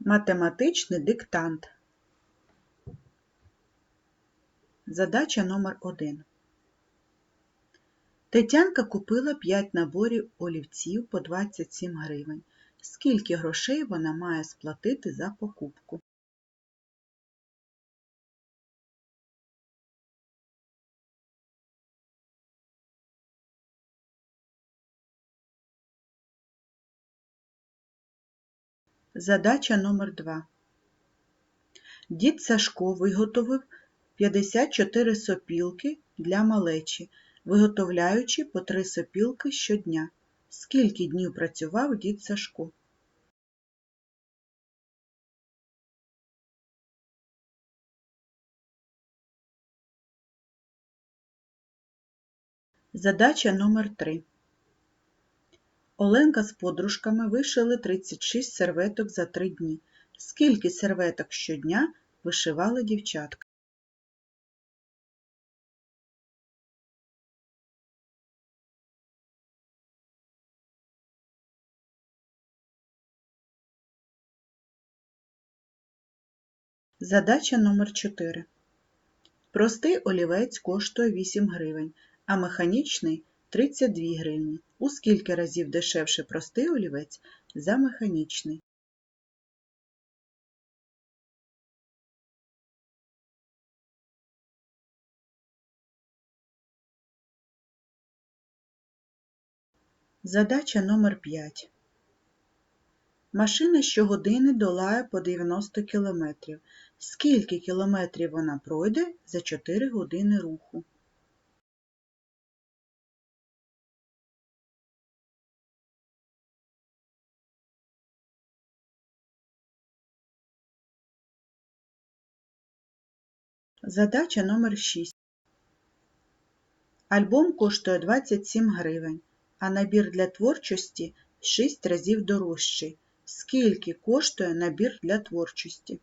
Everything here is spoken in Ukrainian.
Математичний диктант. Задача номер 1. Тетянка купила 5 наборів олівців по 27 гривень. Скільки грошей вона має сплатити за покупку? Задача номер 2. Дід Сашко виготовив 54 сопілки для малечі, виготовляючи по 3 сопілки щодня. Скільки днів працював дід Сашко? Задача номер 3. Оленка з подружками вишили 36 серветок за 3 дні. Скільки серветок щодня вишивали дівчатка? Задача номер 4. Простий олівець коштує 8 гривень, а механічний 32 гривні. У скільки разів дешевше простий олівець за механічний? Задача номер 5. Машина щогодини долає по 90 км. Скільки кілометрів вона пройде за 4 години руху? Задача номер 6. Альбом коштує 27 гривень, а набір для творчості 6 разів дорожчий. Скільки коштує набір для творчості?